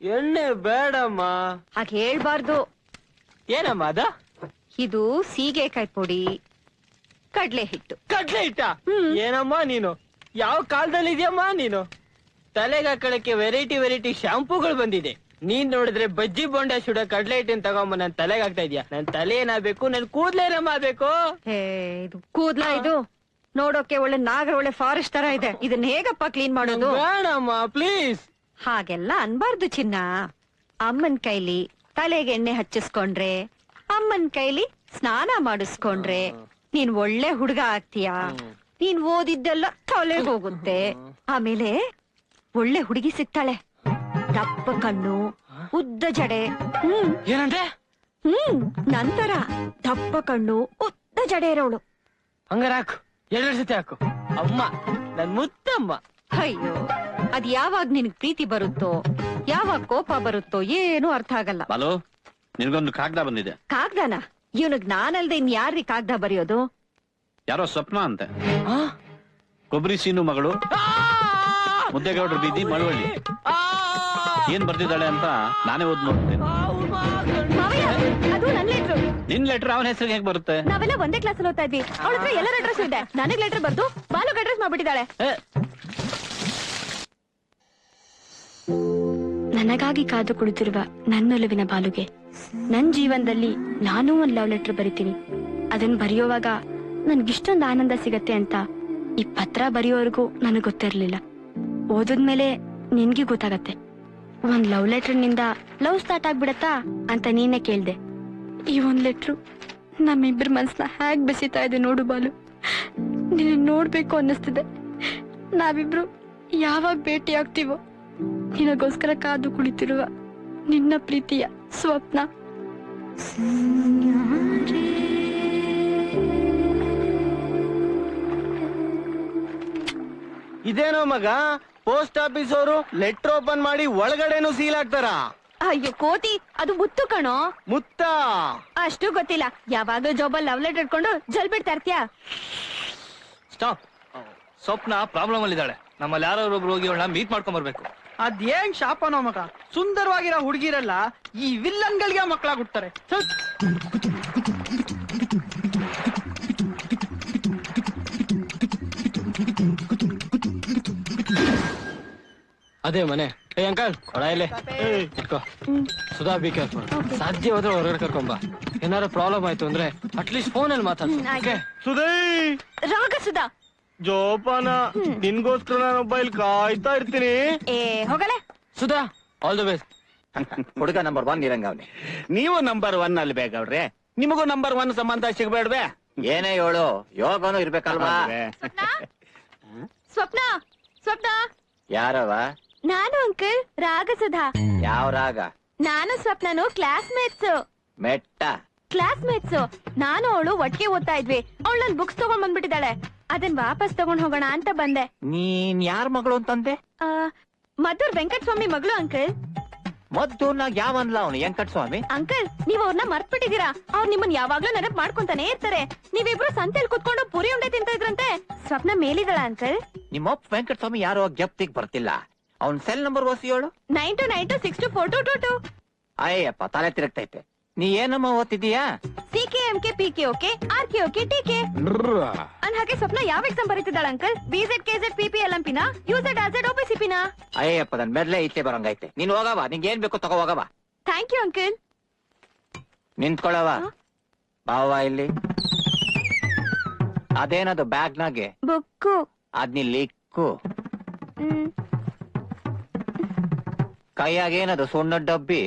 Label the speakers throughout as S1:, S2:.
S1: ಎಣ್ಣೆ ಬೇಡಮ್ಮ.
S2: ಹಾಗೆ ಹೇಳ್ಬಾರ್ದು.
S1: ಏನಮ್ಮ ಅದ?
S2: ಇದು ಸೀಗೆಕಾಯಿ ಪುಡಿ ಕಡ್ಲೆ ಹಿಟ್ಟು.
S1: ಕಡ್ಲೆ ಹಿಟ್ಟ? ಏನಮ್ಮ ನೀನು? ಯಾವ ಕಾಲದಲ್ಲಿ ಇದೆಯಮ್ಮ ನೀನು? ತಲೆಗೆ ಹಾಕೊಳ್ಳಕ್ಕೆ ವೆರೈಟಿ ವೆರೈಟಿ ಶಾಂಪೂಗಳು ಬಂದಿದೆ. ನೀನ್ ನೋಡಿದ್ರೆ ಬಜ್ಜಿ ಬೊಂಡ ಸುಡ ಕಡ್ಲೆ ಹಿಟ್ಟಿನ ತಗೊಂಬ ನನ್ ತಲೆಗೆ ಹಾಕ್ತಾ ಇದೀಯ? ನನ್ ತಲೆ ಏನಾಗ್ಬೇಕು? ನನ್ ಕೂದ್ಲೇನಮ್ಮ ಆಗ್ಬೇಕು?
S2: ಹೇ ಇದು ಕೂದ್ಲ ಇದು? ನೋಡೋಕೆ ಒಳ್ಳೆ ನಾಗರ ಒಳ್ಳೆ ಫಾರೆಸ್ಟ್ ತರ ಇದೆ. ಇದನ್ನ ಹೇಗಪ್ಪ ಕ್ಲೀನ್ ಮಾಡೋದು?
S1: ಬೇಡಮ್ಮ ಪ್ಲೀಸ್
S2: ಹಾಗೆಲ್ಲ ಅನ್ಬಾರ್ದು ಚಿನ್ನ. ಅಮ್ಮನ್ ಕೈಲಿ ತಲೆಗೆ ಎಣ್ಣೆ ಹಚ್ಚಿಸ್ಕೊಂಡ್ರೆ ಅಮ್ಮನ್ ಕೈಲಿ ಸ್ನಾನ ಮಾಡಿಸ್ಕೊಂಡ್ರೆ ನೀನ್ ಒಳ್ಳೆ ಹುಡುಗ ಆಗ್ತೀಯಾ? ನೀನ್ ಓದಿದ್ದೆಲ್ಲ ತಲೆಗೆ ಹೋಗುತ್ತೆ. ಆಮೇಲೆ ಒಳ್ಳೆ ಹುಡುಗಿ ಸಿಗ್ತಾಳೆ. ದಪ್ಪ ಕಣ್ಣು ಉದ್ದ ಜಡೆ. ಹ್ಮ್.
S1: ಏನಂದ್ರೆ
S2: ಹ್ಮ್. ನಂತರ ದಪ್ಪ ಕಣ್ಣು ಉದ್ದ ಜಡೆ ಇರೋಳು.
S1: ಹಂಗಾರ ಹಾಕು. ಎರಡು ಸತಿ ಹಾಕು. ಅಮ್ಮ ನನ್ ಮುತ್ತಮ್ಮ.
S2: ಅಯ್ಯೋ. ಅದ್ ಯಾವಾಗ ನಿನಗ್ ಪ್ರೀತಿ ಬರುತ್ತೋ ಯಾವಾಗ ಕೋಪ ಬರುತ್ತೋ ಏನು ಅರ್ಥ ಆಗಲ್ಲ.
S3: ಹಲೋ ನಿನ್ಗೊಂದು ಕಾಗದ ಬಂದಿದೆ.
S2: ಕಾಗ್ದಾನ? ಇವನಿಗ್ ನಾನಲ್ದೆ ಇನ್ ಯಾರ್ರಿ ಕಾಗ್ದ ಬರೆಯೋದು?
S3: ಯಾರೋ ಸ್ವಪ್ನ ಅಂತೆ? ಕೊಬ್ಬರಿ ಸೀನು ಮಗಳು
S1: ಆ!
S3: ಬೀದಿ ಮಳವಳ್ಳಿ! ಏನ್ ಬರ್ದಿದ್ದಾಳೆ ಅಂತ ನಾನೇ ಓದ್ ನೋಡ್ತೇನೆ.
S2: ಮಾವಯ್ಯ ಅದು ನನ್ ಲೆಟ್ರು
S3: ನಿನ್ ಲೆಟರ್ ಅವನ ಹೆಸರಿಗೆ ಹೇಗೆ ಬರುತ್ತೆ?
S2: ನಾವೆಲ್ಲ ಒಂದೇ ಕ್ಲಾಸ್ ಓದ್ತಾ ಇದ್ವಿ. ಅವಳ ಹತ್ರ ಎಲ್ಲರ ಅಡ್ರೆಸ್ ಇದೆ. ನನಗ್ ಲೆಟರ್ ಬರ್ದು ಬಾಲುಗ್ ಅಡ್ರೆಸ್ ಮಾಡ್ಬಿಟ್ಟಿದ್ದಾಳೆ.
S1: ಏ,
S4: ನನಗಾಗಿ ಕಾದು ಕುಳಿತಿರುವ ನನ್ನೊಲುವಿನ ಬಾಲುಗೆ. ನನ್ನ ಜೀವನದಲ್ಲಿ ನಾನೂ ಒಂದು ಲವ್ ಲೆಟರ್ ಬರಿತೀನಿ. ಅದನ್ನ ಬರೆಯುವಾಗ ನನ್ಗಿಷ್ಟೊಂದು ಆನಂದ ಸಿಗತ್ತೆ ಅಂತ ಈ ಪತ್ರ ಬರೆಯೋವರೆಗೂ ನನಗೆ ಗೊತ್ತಿರಲಿಲ್ಲ. ಓದಿದ್ಮೇಲೆ ನಿನ್ಗೆ ಗೊತ್ತಾಗತ್ತೆ. ಒಂದ್ ಲವ್ ಲೆಟರ್ನಿಂದ ಲವ್ ಸ್ಟಾರ್ಟ್ ಆಗ್ಬಿಡತ್ತಾ ಅಂತ ನೀನೇ ಕೇಳ್ದೆ. ಈ ಒಂದ್ ಲೆಟ್ರು ನಮ್ಮಿಬ್ರ ಮನ್ಸನ್ನ ಹೇಗ್ ಬೆಸಿತಾ ಇದೆ ನೋಡು ಬಾಲು. ನೀನು ನೋಡ್ಬೇಕು ಅನ್ನಿಸ್ತಿದೆ. ನಾವಿಬ್ರು ಯಾವಾಗ ಭೇಟಿ ಆಗ್ತೀವೋ ನಿನಗೋಸ್ಕರ ಕಾದು ಕುಳಿತಿರುವ ನಿನ್ನ ಪ್ರೀತಿಯ ಸ್ವಪ್ನ.
S1: ಇದೇನೋ ಮಗ? ಪೋಸ್ಟ್ ಆಫೀಸ್ ಅವರು ಲೆಟರ್ ಓಪನ್ ಮಾಡಿ ಒಳಗಡೆನು ಸೀಲ್ ಹಾಕ್ತಾರ.
S2: ಅಯ್ಯೋ ಕೋತಿ ಅದು ಮುತ್ತು ಕಣೋ.
S1: ಮುತ್ತ?
S2: ಅಷ್ಟು ಗೊತ್ತಿಲ್ಲ. ಯಾವಾಗ್ಲೂ ಜಾಬಲ್ ಲವ್ ಲೆಟರ್ ಇಟ್ಕೊಂಡು ಜಲ್ ಬಿಡ್ತಾ ಇರ್ತೀಯ?
S5: ಸ್ಟಾಪ್ ಸ್ವಪ್ನ ಪ್ರಾಬ್ಲಮ್ ಅಲ್ಲಿ ಇದ್ದಾಳೆ ನಮ್ಮಲ್ಲಿ ಯಾರೋ ಒಬ್ರು ಹೋಗಿ ಅವಳನ್ನ ಮೀಟ್ ಮಾಡ್ಕೊಂಡ್ ಬರ್ಬೇಕು.
S6: ಅದೇನ್ ಶಾಪನೋ ಮಗ? ಸುಂದರವಾಗಿರೋ ಹುಡುಗಿರಲ್ಲ ಈ ವಿಲ್ಲನ್ಗಳಿಗೆ ಮಕ್ಕಳಾಗುತ್ತಾರೆ.
S1: ಅದೇ ಮನೆ. ಏ ಅಂಕಲ್ ಕೊಡ ಇಲ್ಲಿ. ಇಟ್ಕೋ. ಸುಧಾ ಬಿ ಕೇರ್ಫುಲ್ ಸಾಧ್ಯ ಹೋದ್ರೆ ಹೊರಗಡೆ ಕರ್ಕೊಂಬ. ಏನಾರ ಪ್ರಾಬ್ಲಮ್ ಆಯ್ತು ಅಂದ್ರೆ ಅಟ್ಲೀಸ್ಟ್ ಫೋನ್ ಅಲ್ಲಿ. ಸುಧೈ!
S2: ರಾಗ ಸುಧಾ!
S1: ಜೋಪಾನ ನಿನ್ಗೋಸ್ಕರ ನಾನು ಇಲ್ಲಿ ಕಾಯ್ತಾ ಇರ್ತೀನಿ.
S2: ಏ ಹೋಗಲೇ.
S1: ಸುಧಾ ಆಲ್ ದ ಬೆಸ್ಟ್
S7: ಹುಡುಗ ನಂಬರ್ ಒನ್ ಇರಂಗ ಅವ್ನಿ
S3: ನೀವು ನಂಬರ್ ಒನ್ ಅಲ್ಲಿ ಬೇಕವ್ರೆ. ನಿಮಗೂ ನಂಬರ್ ಒನ್ ಸಂಬಂಧ ಸಿಗ್ಬೇಡ್ವೆ.
S7: ಏನೇ ಹೇಳು ಯೋಗನು ಇರ್ಬೇಕಲ್ವಾ?
S2: ಸ್ವಪ್ನ? ಸ್ವಪ್ನ?
S7: ಯಾರವ?
S2: ನಾನು ಅಂಕಲ್ ರಾಗ ಸುಧಾ.
S7: ಯಾವ ರಾಗ?
S2: ನಾನು ಸ್ವಪ್ನನು ಕ್ಲಾಸ್ ಮೇಟ್ಸ್
S7: ಮೆಟ್ಟ.
S2: ಕ್ಲಾಸ್ ಮೇಟ್ಸ್ ನಾನು ಅವಳು ಒಟ್ಟಿಗೆ ಓದ್ತಾ ಇದ್ವಿ. ಅವಳು ನನ್ ಬುಕ್ಸ್ ತಗೊಂಡ್ ಬಂದ್ಬಿಟ್ಟಿದ್ದಾಳೆ. ಅದನ್ ವಾಪಸ್ ತಗೊಂಡ್ ಹೋಗೋಣ ಅಂತ ಬಂದೆ.
S7: ನೀನ್ ಯಾರ ಮಗಳು ಅಂತಂದೆ?
S2: ಆ, ವೆಂಕಟ ಸ್ವಾಮಿ ಮಗಳು ಅಂಕಲ್.
S7: ಮದ್ದೂರ್ನಾಗ ಯಾವನ್ಲ ಅವನು ವೆಂಕಟ ಸ್ವಾಮಿ
S2: ಅಂಕಲ್ ನೀವ್ ಅವ್ರನ್ನ ಮರ್ತ್ಬಿಟ್ಟಿದೀರಾ ಅವ್ರು ನಿಮ್ಮನ್ ಯಾವಾಗ್ಲೂ ನೆನಪ್ ಮಾಡ್ಕೊಂತಾನೆ ಇರ್ತಾರೆ. ನೀವಿಬ್ರು ಸಂತೆಲ್ ಕುತ್ಕೊಂಡು ಪುರಿ ಉಂಡೆ ತಿಂತ ಇದ್ರಂತೆ ಸ್ವಪ್ನ ಮೇಲಿದಳ ಅಂಕಲ್?
S7: ನಿಮ್ಮಪ್ಪ ವೆಂಕಟ ಸ್ವಾಮಿ ಯಾರು ಜಪ್ತಿಗ್ ಬರ್ತಿಲ್ಲ. ಅವ್ನ್ ಸೆಲ್ ನಂಬರ್ ಓಸಿ ಹೇಳು.
S2: Nine two nine two six two four two two two.
S7: Ayyappa ತಲೆ ತಿರುಗ್ತೈತೆ. ನೀ ಏನಮ್ಮ ಓದ್ತಿದೀಯಾ
S2: C K M K P K okay R K okay T K ಅನ್ ಹಾಗೆ ಸ್ವಪ್ನ ಯಾವ exam ಬರೀತಿದ್ದಾಳ uncle B Z K Z P P L M ಪಿನ U Z R Z O P ಪಿನ
S7: ಅಯ್ಯಪ್ಪ ನನ್ ಮೆದ್ಲೆ ಇತ್ತೆ ಬರಂಗೈತೆ ನೀನ್ ಹೋಗವ ನಿಂಗೆ ಏನ್ ಬೇಕು ತಗೋ ಹೋಗವ
S2: ಥ್ಯಾಂಕ್ ಯು ಅಂಕಲ್
S7: ನಿಂತ್ಕೊಳವ ಬಾವ ಇಲ್ಲಿ. ಅದೇನದು ಬ್ಯಾಗ್ನಾಗೆ?
S2: ಬುಕ್ಕು.
S7: ಅದ್ ನೀ ಲಿಕ್ಕು ಕೈಯಾಗೇನದು? ಸುಣ್ಣ ಡಬ್ಬಿ?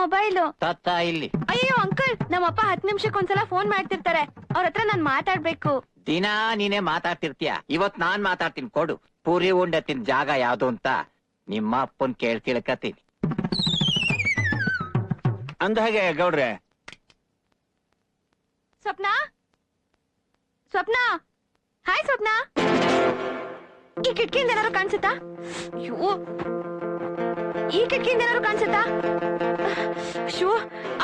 S2: ಮೊಬೈಲು.
S7: ತತ್ತ ಇಲ್ಲಿ.
S2: ಅಯ್ಯೋ ಅಂಕಲ್ ನಮ್ಮಪ್ಪ ಹತ್ತು ನಿಮಿಷಕ್ಕೆ ಒಂದ್ಸಲ ಫೋನ್ ಮಾಡ್ತಿರ್ತಾರೆ. ಅವ್ರ ಹತ್ರ ನಾನ್ ಮಾತಾಡ್ಬೇಕು.
S7: ದಿನಾ ನೀನೇ ಮಾತಾಡ್ತಿರ್ತೀಯ? ಇವತ್ ನಾನ್ ಮಾತಾಡ್ತೀನಿ ಕೊಡು. ಪೂರಿ ಉಂಡೆ ತಿನ್ ಜಾಗ ಯಾವ್ದು ಅಂತ ನಿಮ್ಮ ಅಪ್ಪನ್ ಕೇಳ್ ತಿಳ್ಕತೀನಿ
S3: ಅಂದ ಹಾಗೆ ಗೌಡ್ರೆ.
S2: ಸ್ವಪ್ನ? ಸ್ವಪ್ನ? ಹಾಯ್ ಸ್ವಪ್ನ? ಈ ಕಿಟಕಿಯಿಂದ ಏನಾದ್ರು ಕಾಣಿಸುತ್ತಾ? ಅಯ್ಯೋ ಈ ಕಿಟಕಿಯಿಂದ ಏನಾದ್ರು ಕಾಣಿಸುತ್ತಾ? ಶೂ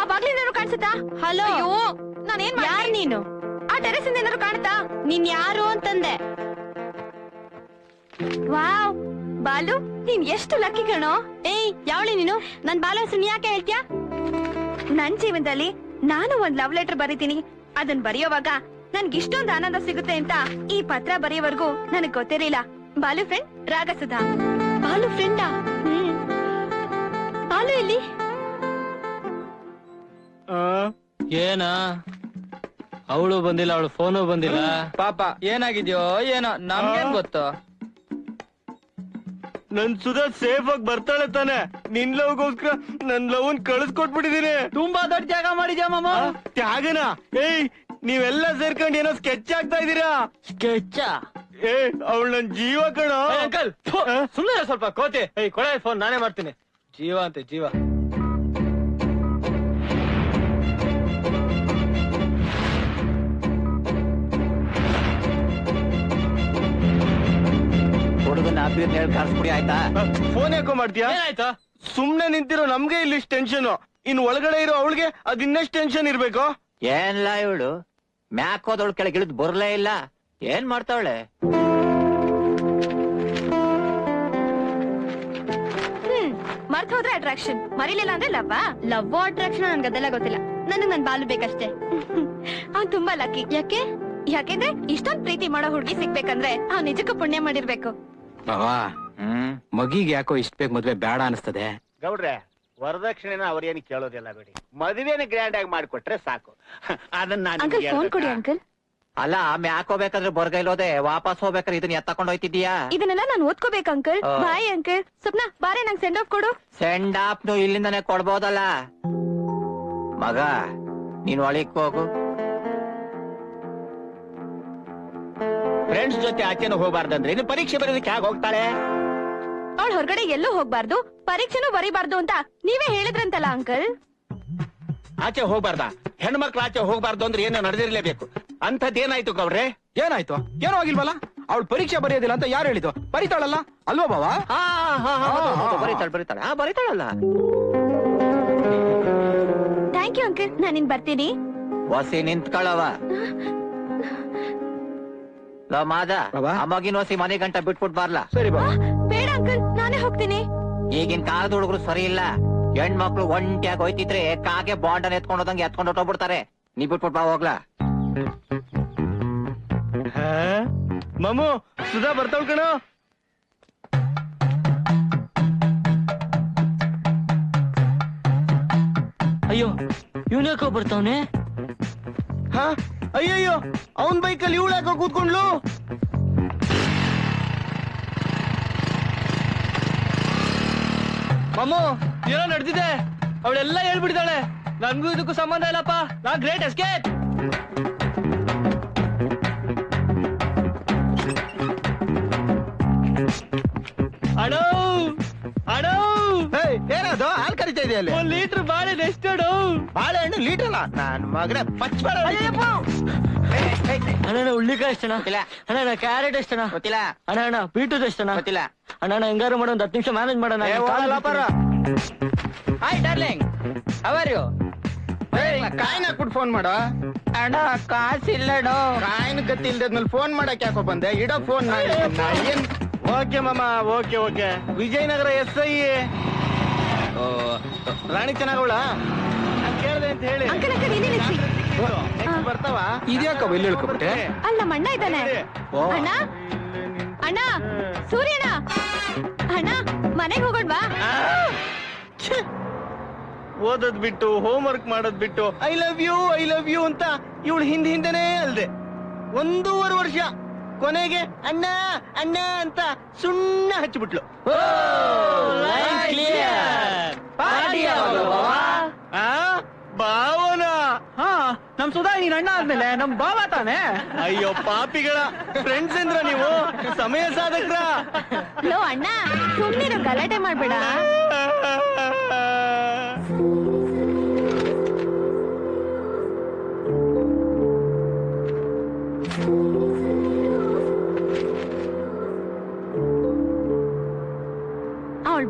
S2: ಆ ಬಾಗ್ಲಿಂದ ಏನಾದ್ರು ಕಾಣಿಸುತ್ತಾ? ಹಲೋ. ಅಯ್ಯೋ ನಾನೇನ್ ಯಾರು ನೀನು? ಆ ಟೆರೆಸ್ ಇಂದ ಏನಾದ್ರು ಕಾಣುತ್ತಾ ನೀನ್ ಯಾರು ಅಂತಂದೆ. ವಾವ್ ಬಾಲು ನೀನ್ ಎಷ್ಟು ಲಕ್ಕಿ ಕಣೋ.
S4: ಏಯ್ ಯಾವಳಿ ನೀನು? ನನ್ ಬಾಲ ಹೆಸರು ಯಾಕೆ ಹೇಳ್ತೀಯಾ?
S2: ನನ್ ಜೀವನದಲ್ಲಿ ನಾನು ಒಂದ್ ಲವ್ ಲೆಟರ್ ಬರೀತೀನಿ. ಅದನ್ ಬರೆಯೋವಾಗ ನನ್ಗೆ ಇಷ್ಟೊಂದು ಆನಂದ ಸಿಗುತ್ತೆ ಅಂತ ಈ ಪತ್ರ ಬರೆಯೋವರೆಗೂ ನನಗ್ ಗೊತ್ತಿರಲಿಲ್ಲ. ಬಾಲು ಫ್ರೆಂಡ್ ರಾಗಸುಧಾ.
S4: ಬಾಲು ಫ್ರೆಂಡಾ ಎಲ್ಲಿ?
S1: ಏನ? ಅವಳು ಬಂದಿಲ್ಲ ಅವಳು ಫೋನು ಬಂದಿಲ್ಲ.
S6: ಪಾಪ ಏನಾಗಿದ್ಯೋ ಏನೋ ನಮ್ಗೇನ್ ಗೊತ್ತು?
S1: ನನ್ ಸುಧಾ ಸೇಫ್ ಆಗಿ ಬರ್ತಾಳೆ ತಾನೆ. ನಿನ್ ಲವ್ಗೋಸ್ಕರ ನನ್ ಲವ್ನ್ ಕಳಿಸ್ಕೊಟ್ಬಿಟ್ಟಿದೀನಿ.
S6: ತುಂಬಾ ದೊಡ್ಡ ಜಾಗ ಮಾಡಿದ್ಯಾ ಮಾಮ?
S1: ತ್ಯಾಗನ. ಏಯ್ ನೀವೆಲ್ಲ ಸೇರ್ಕೊಂಡು ಏನೋ ಸ್ಕೆಚ್ ಆಗ್ತಾ ಇದೀರಾ ಸ್ಕೆಚ್ ಏ ಅವಳು ನನ್ ಜೀವ ಕಣ. ಅಂಕಲ್ ಸುಮ್ಮನೆ ಸ್ವಲ್ಪ ಕೋತಿ. ಏಯ್ ಕೊಡ ಫೋನ್ ನಾನೇ ಮಾಡ್ತೀನಿ. ಜೀವ ಅಂತ ಜೀವ.
S7: ಹುಡುಗನ ಹೇಳಿ ಆಯ್ತಾ?
S1: ಫೋನ್ ಯಾಕೋ ಮಾಡ್ತೀಯಾ? ಏನಾಯ್ತಾ? ಸುಮ್ನೆ ನಿಂತಿರೋ ನಮ್ಗೆ ಇಲ್ಲಿ ಟೆನ್ಷನ್ ಇನ್ ಒಳಗಡೆ ಇರೋ ಅವಳಿಗೆ ಅದ್ ಇನ್ನಷ್ಟು ಟೆನ್ಷನ್ ಇರ್ಬೇಕು?
S7: ಏನ್ಲ ಇವಳು? ಮ್ಯಾಕ್ ಹೋದವಳು ಕೆಳಗಿಳಿದ್ ಬರ್ಲೇ ಇಲ್ಲ. ಏನ್ ಮಾಡ್ತಾವಳೆ?
S2: ಮರ್ತ್ ಹೋದ್ರೆ ಅಟ್ರಾಕ್ಷನ್ ಮರಿಲಿಲ್ಲ ಅಂದ್ರೆ ಲವ್
S4: ಲವ್ ಅಟ್ರಾಕ್ಷನ್ ನನ್ಗೆ ಅದೆಲ್ಲ ಗೊತ್ತಿಲ್ಲ. ನನಗ್ ನನ್ ಬಾಲು ಬೇಕಷ್ಟೇ.
S2: ಅವ್ನ್ ತುಂಬಾ ಲಕ್ಕಿ ಯಾಕೆ? ಯಾಕೆಂದ್ರೆ ಇಷ್ಟೊಂದ್ ಪ್ರೀತಿ ಮಾಡೋ ಹುಡುಗಿ ಸಿಗ್ಬೇಕಂದ್ರೆ ಅವ್ನ್ ನಿಜಕ್ಕೂ ಪುಣ್ಯ ಮಾಡಿರ್ಬೇಕು.
S8: ಬಾವಾ
S7: ಹ್ಮ್?
S8: ಮಗಿಗೆ ಯಾಕೋ ಇಷ್ಟ ಬೇಗ ಮದ್ವೆ ಬೇಡ ಅನಿಸ್ತದೆ.
S3: ಗೌಡ್ರೆ ವರದಕ್ಷಿಣೆನ ಅವ್ರೇನು ಕೇಳೋದಿಲ್ಲ ಬಿಡಿ. ಮದುವೆನ ಗ್ರ್ಯಾಂಡ್ ಆಗಿ ಮಾಡಿಕೊಟ್ರೆ ಸಾಕು. ಅದನ್ನ ನಾನು
S2: ಅಂಕಲ್
S3: ನಿಮ್ಗೆ
S2: ಫೋನ್ ಕೊಡಿ
S3: ಹೇಳ್ಬೇಕಾ?
S2: ಅಂಕಲ್
S7: ಅಲ್ಲ ಮ್ಯಾಕ್ ಹಾಕೋಬೇಕಾದ್ರೆ ಬರ್ಗೈಲೋದೆ ವಾಪಸ್ ಹೋಗ್ಬೇಕಾದ್ರೆ ಇದನ್ನ ಎತ್ತಕೊಂಡ್ ಹೋಯ್ತಿದ್ಯಾ
S2: ಇದನ್ನೆಲ್ಲ ನಾನು ಓದ್ಕೋಬೇಕು ಅಂಕಲ್.
S7: ಆ.
S2: Bye uncle. ಸ್ವಪ್ನ ಬಾರೆ ನಂಗೆ ಸೆಂಡ್ ಆಫ್ ಕೊಡು.
S7: ಸೆಂಡ್ ಆಫ್ನು ಇಲ್ಲಿಂದಾನೆ ಕೊಡ್ಬೋದಲ್ಲ? ಮಗ ನೀನ್ ಒಳಗ್ ಹೋಗು.
S3: ಫ್ರೆಂಡ್ಸ್ ಜೊತೆ ಆಚೆನೂ ಹೋಗ್ಬಾರ್ದಂದ್ರೆ ಇನ್ನು ಪರೀಕ್ಷೆ ಬರೋದಕ್ಕೆ ಹೇಗೆ ಹೋಗ್ತಾಳೆ?
S2: ಅವಳು ಹೊರಗಡೆ ಎಲ್ಲೂ ಹೋಗ್ಬಾರ್ದು. ಪರೀಕ್ಷೆನೂ ಬರೀಬಾರ್ದು ಅಂತ ನೀವೇ ಹೇಳಿದ್ರಂತಲ್ಲ ಅಂಕಲ್.
S3: ಆಚೆ ಹೋಗ್ಬಾರ್ದ. ಹೆಣ್ಮಕ್ಳು ಆಚೆ ಹೋಗ್ಬಾರ್ದು ಅಂದ್ರೆ ಏನೋ ನಡೆದಿರ್ಲೇಬೇಕು. ಅಂತದ್ದೇನಾಯ್ತು ಗೌಡ್ರೆ
S8: ಏನಾಯ್ತು? ಏನೂ ಆಗಿಲ್ವಲ್ಲ? ಅವಳು ಪರೀಕ್ಷೆ ಬರೆಯೋದಿಲ್ಲ ಅಂತ ಯಾರು ಹೇಳಿದ್ದು? ಬರಿತಾಳಲ್ಲ? ಅಲ್ವಾ ಬಾವಾ?
S7: ಹಾ ಹಾ ಹಾ ಹೌದು, ಹೌದು, ಬರೀತಾಳೆ ಬರೀತಾಳೆ. ಹಾ ಬರೀತಾಳಲ್ಲ.
S2: ಥ್ಯಾಂಕ್ ಯು ಅಂಕಲ್ ನಾನಿನ್ ಬರ್ತೀನಿ.
S7: ವಸಿ ನಿಂತ್ಕೊಳ್ಳವ ಲೋ ಮಾದ
S8: ಬಾಬಾ?
S7: ಆ ಮಗಿನ ವಸಿ ಮನೆ ಗಂಟ ಬಿಟ್ಬಿಟ್ ಬರ್ಲಾ.
S8: ಸರಿ ಬಾ
S2: ಬೇಡ ಅಂಕಲ್ ನಾನೇ ಹೋಗ್ತೀನಿ.
S7: ಈಗಿನ ಕಾಲದ ಹುಡುಗರು ಸರಿ ಇಲ್ಲ. ಹೆಣ್ಮಕ್ಳು ಒಂಟಿಯಾಗಿ ಹೋಯ್ತಿದ್ರೆ ಕಾಗೆ ಬಾಂಡನ್ ಎತ್ಕೊಂಡು ಹೋದಂಗೆ ಎತ್ಕೊಂಡು ಹೊಟ್ಟೋಗ್ಬಿಡ್ತಾರೆ ನೀ ಬಿಟ್ಬಿಟ್ ಬಾ ಹೋಗ್ಲಾ.
S1: ಮಮ್ಮು ಸುಧಾ ಬರ್ತಾವ್ ಕಣ. ಅಯ್ಯೋ ಇವನ್ಯಾಕೋ ಬರ್ತಾವನೆ? ಹಾ? ಅಯ್ಯಯ್ಯೋ ಅವನ್ ಬೈಕಲ್ಲಿ ಇವಳು ಯಾಕೋ ಕೂತ್ಕೊಂಡ್ಲು ಮಾಮು ಏನೋ ನಡೆದಿದೆ. ಅವಳೆಲ್ಲ ಹೇಳ್ಬಿಡ್ತಾಳೆ. ನನ್ಗೂ ಇದಕ್ಕೂ ಸಂಬಂಧ ಇಲ್ಲಪ್ಪ. ನಾ ಗ್ರೇಟ್ ಎಸ್ಕೇಪ್.
S6: ಏನದು ಹಾಲ್ ಕರಿತಾ ಇದೆಯಾ ಅಲ್ಲಿ?
S1: ಒಂದ್ ಲೀಟರ್ ಬಾಳೆ ಎಷ್ಟು ಅಡೋ
S6: ಬಾಳೆಹಣ್ಣು ಲೀಟರ್ ಅಲ್ಲ? ನಾನ್ ಮಗನೇ ಪಚ್ಚ
S1: ಅಣ್ಣ ಉಳ್ಳಿಕಾಯಿ ಎಷ್ಟಣ
S7: ಗೊತ್ತಿಲ್ಲ.
S1: ಅಣ್ಣ ಕ್ಯಾರೆಟ್ ಎಷ್ಟಣ
S7: ಗೊತ್ತಿಲ್ಲ.
S1: ಅಣ್ಣ ಅಣ್ಣ ಬೀಟ್ರೂಟ್ ಎಷ್ಟಣ
S7: ಗೊತ್ತಿಲ್ಲ.
S1: ಅಣ್ಣ ಅಣ್ಣ ಹೆಂಗಾರು ಮಾಡೋ ಒಂದ್ ಹತ್ತು ನಿಮಿಷ ಮ್ಯಾನೇಜ್ ಮಾಡೋಣ.
S6: ಹಾಯ್ ಡಾರ್ಲಿಂಗ್ ಅವರ್ ಯು ಕಾಯಿನ ಹಾಕ್ಬಿಟ್ಟು ಫೋನ್ ಮಾಡು.
S7: ಅಣ್ಣ ಕಾಸಿಲ್ಲಡೋ
S6: ಕಾಯಿನ ಗತಿ ಇಲ್ದದ್ಮೇಲೆ ಫೋನ್ ಮಾಡಕ್ ಯಾಕೋ ಬಂದೆ? ಇಡೋ ಫೋನ್ ಮಾಡಿ.
S1: ಓಕೆ ಮಾಮ okay okay. Vijayanagara S I Rani ಚೆನ್ನಾಗವಳ? ನಾನ್ ಕೇಳ್ದೆ ಅಂತ ಹೇಳಿ.
S2: ಅಂಕಲ್ ಅಂಕಲ್ ನಿಲ್ಸಿ
S1: Next ಬರ್ತಾವ?
S8: ಇದ್ಯಾಕ ಇಲ್ಲಿ ಇಳ್ಕೊಬಿಟ್ಟೆ
S2: ಅಲ್ಲ ನಮ್ಮ ಅಣ್ಣ ಇದ್ದಾನೆ
S8: ಓ.
S2: ಅಣ್ಣ? ಅಣ್ಣ ಸೂರ್ಯಣ್ಣ? ಅಣ್ಣ ಮನೆಗೆ ಹೋಗೋಣವಾ
S1: ಓದೋದ್ ಬಿಟ್ಟು ಹೋಮ್ ವರ್ಕ್ ಮಾಡೋದ್ ಬಿಟ್ಟು I love you I love you ಅಂತ ಇವಳು ಹಿಂದ್ ಹಿಂದೆನೇ ಅಲ್ದೆ. ಒಂದೂವರೆ ವರ್ಷ ಕೊನೆಗೆ ಅಣ್ಣ ಅಣ್ಣ ಅಂತ ಸುಣ್ಣ ಹಚ್ಚಿಬಿಟ್ಲು. ಆ ಭಾವನ?
S6: ಹಾ ನಮ್ ಸುಧಾ ನೀನ್ ಅಣ್ಣ ಆದ್ಮೇಲೆ ನಮ್ ಬಾವ ತಾನೆ?
S1: ಅಯ್ಯೋ ಪಾಪಿಗಳ ಫ್ರೆಂಡ್ಸ್ ಅಂದ್ರ ನೀವು. ಸಮಯ ಸಾಧಕ್ರ.
S2: ಲೋ ಅಣ್ಣ ಸುಮ್ನಿರು ಗಲಾಟೆ ಮಾಡ್ಬೇಡ.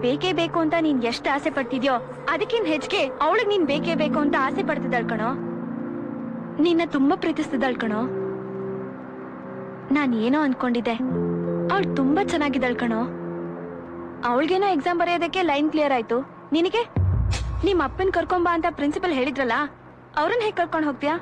S2: ಬೇಕೇ ಬೇಕು ಅಂತ ನೀನ್ ಎಷ್ಟು ಆಸೆ ಪಡ್ತಿದ್ಯೋ ಅದಕ್ಕಿಂತ ಹೆಚ್ಚಿಗೆ ಅವಳಿಗೆ ನೀನ್ ಬೇಕೇ ಬೇಕು ಅಂತ ಆಸೆ ಪಡ್ತಿದ್ದಾಳ್ ಕಣೋ. ನಿನ್ನ ತುಂಬಾ ಪ್ರೀತಿಸ್ತಿದ್ದಾಳ್ ಕಣೋ. ನಾನ್ ಏನೋ ಅನ್ಕೊಂಡಿದ್ದೆ. ಅವಳು ತುಂಬಾ ಚೆನ್ನಾಗಿದ್ದಾಳ್ ಕಣೋ. ಅವಳಿಗೇನೋ ಎಕ್ಸಾಮ್ ಬರೆಯೋದಕ್ಕೆ ಲೈನ್ ಕ್ಲಿಯರ್ ಆಯ್ತು. ನಿನಗೆ? ನಿಮ್ಮ ಅಪ್ಪನ್ ಕರ್ಕೊಂಬಾ ಅಂತ ಪ್ರಿನ್ಸಿಪಲ್ ಹೇಳಿದ್ರಲ್ಲ, ಅವ್ರನ್ನ ಹೇಗ್ ಕರ್ಕೊಂಡು ಹೋಗ್ತೀಯಾ?